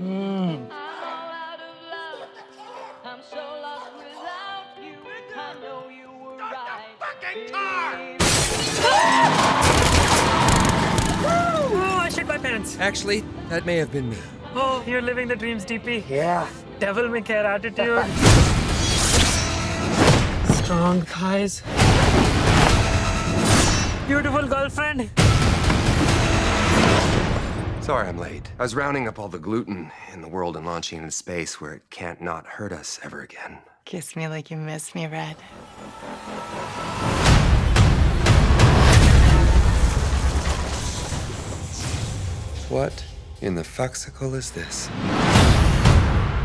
Mm. I'm all out of love. I'm so lost without you. I know you were right. Fucking car! I shit my pants. Actually, that may have been me. Oh, you're living the dreams, DP. Yeah. Devil may care attitude. Strong thighs. Beautiful girlfriend. Sorry I'm late. I was rounding up all the gluten in the world and launching into space where it can't not hurt us ever again. Kiss me like you miss me, Red. What in the fuxicle is this?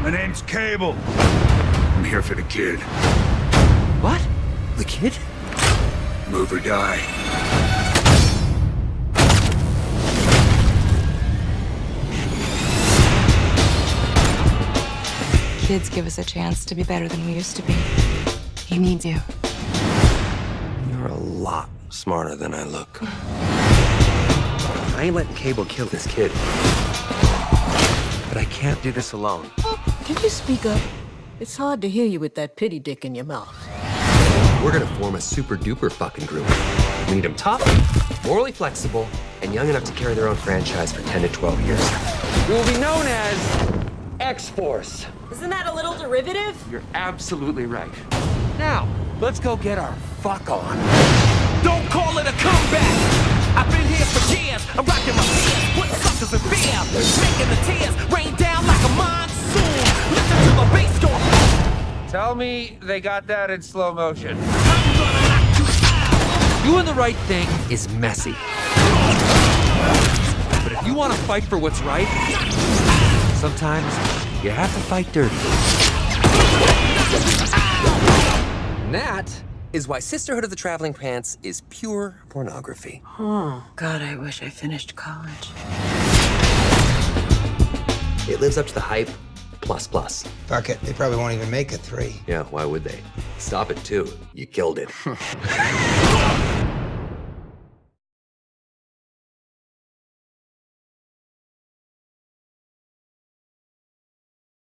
My name's Cable. I'm here for the kid. What? The kid? Move or die. Kids give us a chance to be better than we used to be. He needs you. You're a lot smarter than I look. I ain't letting Cable kill this kid. But I can't do this alone. Can you speak up? It's hard to hear you with that pity dick in your mouth. We're gonna form a super duper fucking group. We need them tough, morally flexible, and young enough to carry their own franchise for 10 to 12 years. We will be known as X Force. Isn't that a little derivative? You're absolutely right. Now, let's go get our fuck on. Don't call it a comeback. I've been here for years. I'm rocking my fears, putting suckers in fear, making the tears rain down like a monsoon. Listen to the bass go. Tell me they got that in slow motion. Doing the right thing is messy. But if you want to fight for what's right, sometimes you have to fight dirty. And that is why Sisterhood of the Traveling Pants is pure pornography. God, I wish I finished college. It lives up to the hype, plus plus. Fuck it, they probably won't even make it three. Yeah, why would they? Stop it too. You killed it.